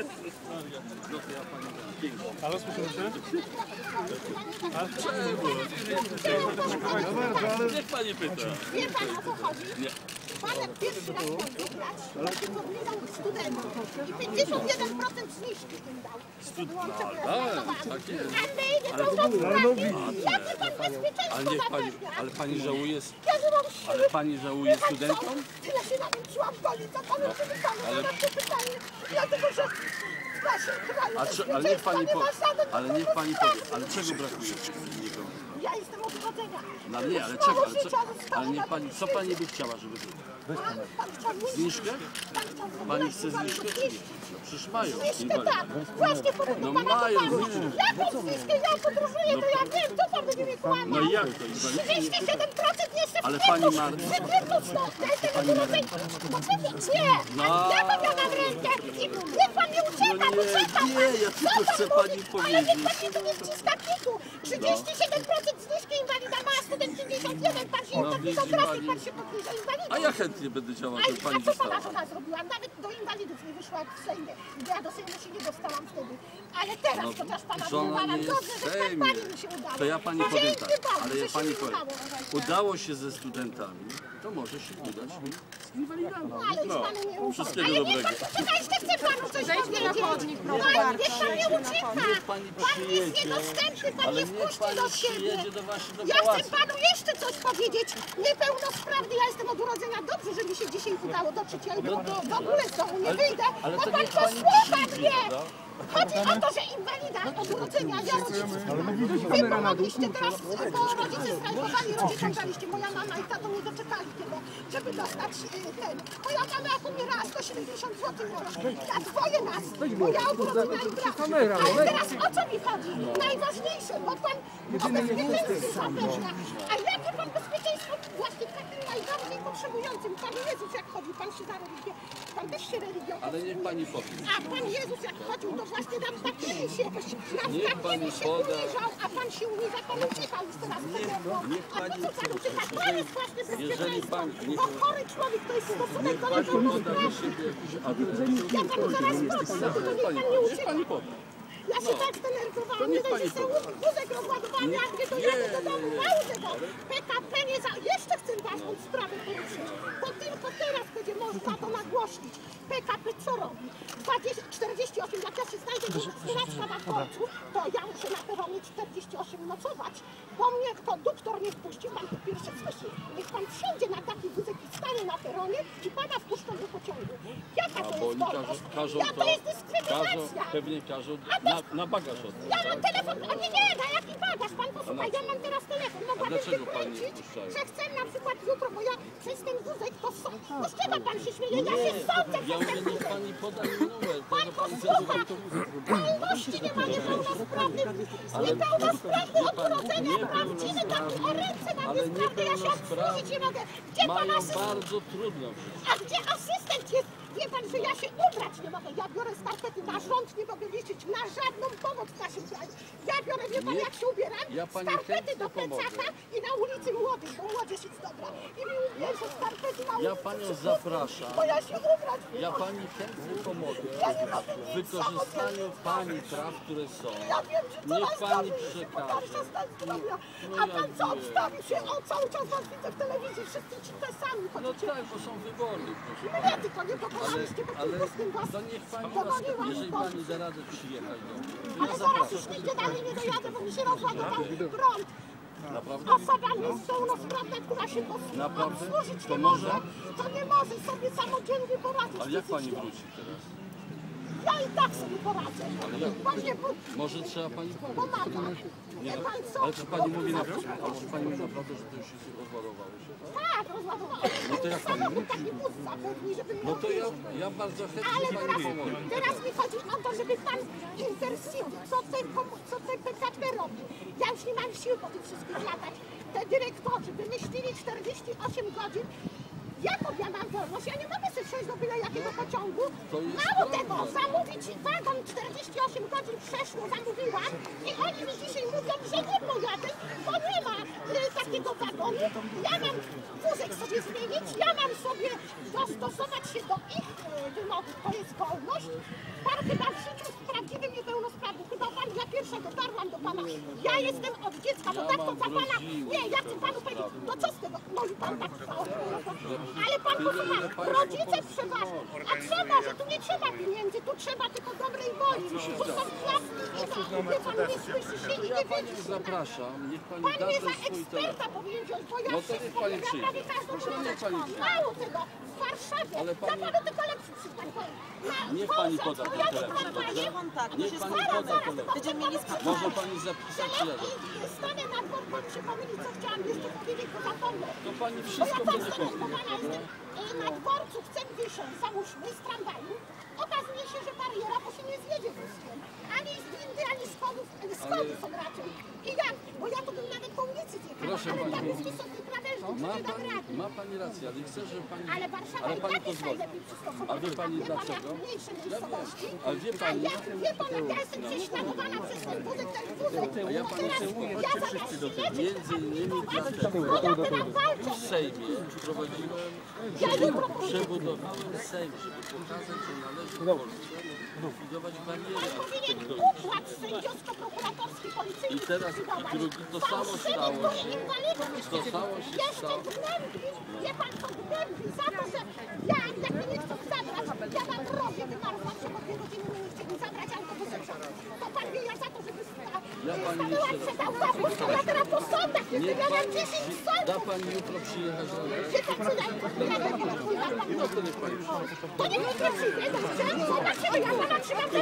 No ja pani. Halo, słyszymy się? Niech pani pyta. Wie pan o co chodzi? Nie. Pan pierwszy raz chodził grać, to wydał studentom i 51% zniżki im dał. Tak, jest. A niepełnosprawni, jakie pan bezpieczeństwo Ale pani, ale pani żałuje, Ja nie ale pani żałuje studentom? Tyle się namęczyłam w goli, co panu ale... w naszym kraju A czy, ale niech pani powie, ale niech pani powie, ale czego brakuje? Ja jestem urodzenia. No ale nie, ale czego, ale, co, ale niech pani, co pani by chciała, żeby było? Zniżkę? Pani chce zniżkę czy nie? No przecież mają Zniżkę tak, właśnie po No mają zniżkę. Jaką zniżkę? Ja podróżuję, to ja wiem, co pan będzie mi kłamał. No i jak to inwalidy? 37% jeszcze Ale pani ma- w kwietniu stąd, ja jestem. No nie, No. jaką ja mam rękę? I nie No nie, ja tylko chcę pani Ale niech powiedzieć. pan mi tu nie wciska kitu. 37% zniżki inwalida ma, a student 51. Pan się No, podpisał widzi grafik, pani. pan się podpisał inwalidą. A ja chętnie będę działał, żeby pani a co pana dostała. żona zrobiła? Nawet do inwalidów nie wyszła w Sejmie. Ja do Sejmu się nie dostałam wtedy. Ale teraz, No, chociaż pana żona nie jest dobrze, w że Sejmie. pani mi się udało. To ja pani powiem tak, ale że ja się pani nie powiem. udało. Udało się ze studentami, to może się udać mi z inwalidami. No, ale już panu nie ufam. Wszystkiego Ale niech dobrego. pan poczeka, jeszcze chcę panu coś powiedzieć. No, niech pan nie ucieka. Niech pani Pan jest przyjedzie. niedostępny, pan Ale nie niech wpuści pani do siebie. przyjedzie do właśnie do Ja chcę panu jeszcze coś powiedzieć. Niepełnosprawny, ja jestem od urodzenia. Dobrze, że mi się dzisiaj udało dotrzeć. Ja jutro w ogóle z domu nie wyjdę, No ale bo to pan posłucha mnie. Chodzi o to, że inwalida od urodzenia, ja rodziców. Wy pomogliście teraz, bo rodzice strajkowali, rodzicom daliście. Moja mama i tato nie doczekali tego, żeby dostać y, ten. Moja mama jak umiera 170 zł miała. Ja dwoje nas, bo ja od urodzenia i brak. Ale teraz o co mi chodzi? Najważniejsze, bo pan o bezpieczeństwie zapewnia. A jakie pan bezpieczeństwo właśnie takim najbardziej potrzebującym? Pan Jezus jak chodził, pan się za religię, pan też się religią Ale niech pani powie. a Pan Jezus jak chodził, to właśnie nam takimi się, nam Niech takimi pani się poda. uniżał, a Pan się uniża, Pan uciekał już teraz niech A po pani co Pan ucieka? To jest właśnie bezpieczeństwo. niech- Bo chory człowiek to jest stosunek do Pani poda do niepełnosprawnych. siebie jakiś adres. Ja Panu zaraz powiem, tylko niech Pan nie Niech ucieka. pani poda. Ja się tak zdenerwowałam, To nie dość, że poda. wózek rozładowany, a nie dojadę do domu, mało tego. PKP nie za... Jeszcze chcę ważną sprawę poruszyć, bo tylko teraz będzie można to nagłośnić. PKP co robi? 20, 48, jak ja się znajdę do Słowacka na końcu, to ja muszę na peronie 48 nocować, bo mnie konduktor nie wpuści, pan to pierwsze słyszy. Niech pan wsiądzie na taki wózek i stanie na peronie i pana wpuszczą do pociągu. Bo jest oni każą, każą Ja to, to jest każą, dyskryminacja. pewnie każą na, na bagaż oddać. Ja mam telefon, o nie, nie, na jaki bagaż, pan posłuchaj, ja mam teraz telefon, mogłabym wykręcić, puszczają? że chcę na przykład jutro, bo ja przez ten wózek to są, no z czego pan się śmieje, ja się sądzę Ja przez ten wózek. pani poda mi numer, Pan posłucha, wolności nie ma niepełnosprawnych, niepełnosprawny od urodzenia, prawdziwy, taki o ręce na mnie sprawny, ja się obsłużyć nie mogę. Gdzie pan asystent? bardzo trudno. A gdzie asystent jest? Wie pan, że ja się ubrać nie mogę. Ja biorę skarpety na rząd, nie mogę liczyć na żadną pomoc w naszym kraju. Ja biorę, wie pan, Nie. jak się ubieram? Ja pani chętnie do plecaka pomogę. i na ulicy młodych, bo młodzież jest dobra. I mi ubierze skarpety na ulicy. Ja panią zapraszam. Bo ja się ubrać nie Ja mogę. pani chętnie pomogę Ja nie mogę w nic wykorzystaniu pani praw, które są. Ja wiem, że Niech pani przekaże. zdrowia. No A ja pan co, wiem. obstawił się? O, cały czas was widzę w telewizji, wszyscy ci te sami No chodzicie. tak, bo są wybory, proszę No ja tylko nie Ale, pokonaliście, bo ale z tym was to niech pani, powaliłam jeżeli pani da radę przyjechać do mnie, to Ale ja zaraz już nigdzie dalej nie dojadę, bo mi się rozładował prąd. Naprawdę? Osoba niepełnosprawna, która się pos- Naprawdę? obsłużyć To nie może? to nie może sobie samodzielnie poradzić Ale jak pani wróci teraz? Ja i tak sobie poradzę. Mnie bu- Może trzeba pani pomóc. pomaga. Wie pan co? Ale czy pani mówi naprawdę, a czy pani mówi naprawdę, że to już się rozładowało się? Tak, rozładowałam. No to jak pani Samochód taki bus zapewni, żeby No to ja, ja bardzo Ale chętnie pani teraz, pomogę. teraz mi chodzi o to, żeby pan Intercity, co ten, komu- co ten PKP robi. Ja już nie mam sił po tych wszystkich latach. Te dyrektorzy wymyślili 48 godzin. Ja mam wolność? Ja nie mogę wsiąść do byle jakiego pociągu. Mało tego, zamówić wagon 48 godzin przeszło, zamówiłam i oni mi dzisiaj mówią, że nie pojadę, bo nie ma y, takiego wagonu. Ja mam wózek sobie zmienić, ja mam sobie dostosować się do ich y, to jest wolność. Pan chyba w życiu z prawdziwym niepełnosprawnym, chyba pan ja pierwsza dotarłam do pana. Ja jestem od dziecka, bo tak to za pana, nie, ja chcę panu powiedzieć, no co z tego, no i pan tak, no. Ale pan posłucha, rodzice przeważnie. A trzeba, że tu nie trzeba pieniędzy, tu trzeba tylko dobrej woli. Tu są gwiazdki i. Wie pan, nie słyszy się i nie Pani widzi się. zapraszam, niech pani Pan da mnie ten za swój telefon. eksperta powinien wziąć, bo ja No to niech wszystko pani ja przyjdzie. prawie każdą. Mało tego, Ale dla pani- panu tylko lepszy przykład powiem. Na Niech pani poda ten telefon, pan Kontakt, Niech pani zaraz, poda zaraz, telefon. Może pani zapisać lepiej stanę na dwór, pan przypomnieli, co chciałam jeszcze powiedzieć, bo zapomnę. To pani Bo ja wszystko tam będzie zdenerwowana jestem. Y, Na dworcu w Cegwiszą, załóżmy, z tramwaju, okazuje się, że bariera, bo się nie zjedzie wózkiem. Ani z windy, ani z schodów, y, schody są raczej. I jak? Bo ja to bym nawet po ulicy zjechała, ale jest wysoki krawężnik, Ma dam pani, rady. ma pani rację, ale chcę, żeby pani... Ale Warszawa ale i pani tak jest pozwoli. najlepiej przystosowana. A wie pani pan, jak dlaczego? mniejsze miejscowości. A wie A pani, ja, wie pan, jak ja jestem prześladowana przez ten wózek, ten wózek. A ja pani Teraz mówię, ja zamiast się leczyć, Między innymi dlatego bo ja teraz walczę. w Sejmie wprowadziłem Ja przebudowany Sejm, żeby pokazać, że należy w Polsce likwidować Pan sędziowsko-prokuratorski policyjny I teraz zlikwidować. drugi- to samo stało się- to samo się stało. Wie pan co gnębi? Za to, że ja, jak mnie nie chcą zabrać, ja na drogę wymarłam, że po dwie godziny mnie nie chcieli zabrać autobusem. To pan wie, ja za to, żeby stanęłam przed autobusem, ja teraz po sądach jestem, ja mam pani, 10 da sądów. pani jutro przyjechać Wie pan co, ja ja nie pan to pani to nie przyjdzie, dobrze? Zobaczymy, ja pana trzymam za.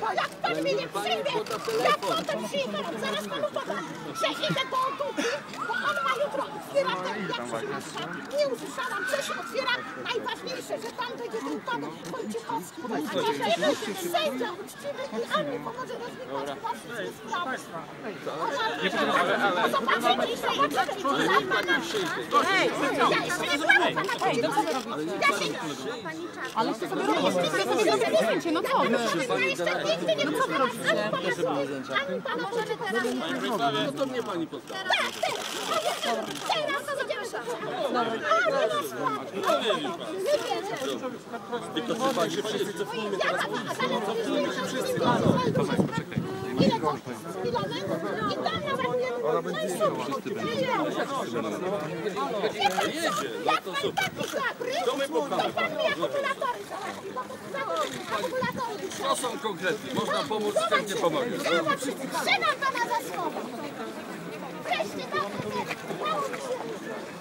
Bo jak pan mnie nie przyjdzie, jak potem przyjdę, zaraz panu podam, że idę do Dudy, bo on ma jutro otwierać ten, jak się nazywa, nie usłyszałam, coś otwiera, najważniejsze, że pan będzie drukował Wojciechowski, a ja że sędzia uczciwy i on mi pomoże chyba wszystkie sprawy. Ale zobaczycie i zobaczycie, ja pana ja jeszcze nie byłam pana Hej, dobrze Ja się ale to sobie robicie, no co? Ja jeszcze nigdy nie byłam ani pana ani pana możemy teraz. No to mnie pani pozwala. Tak, teraz to będziemy się na skład. Nie wiecie. Tylko trzeba się wszyscy cofnijmy Ja teraz. mam, ale to jest Ile? Kilometr? I tam nawet nie No i super. Jedzie, no to super. to bo Akumulatory To są konkretnie, można pomóc, chętnie pomogę. Zobacz, trzymam pana za słowo. Wreszcie, dobrze, mało mi się.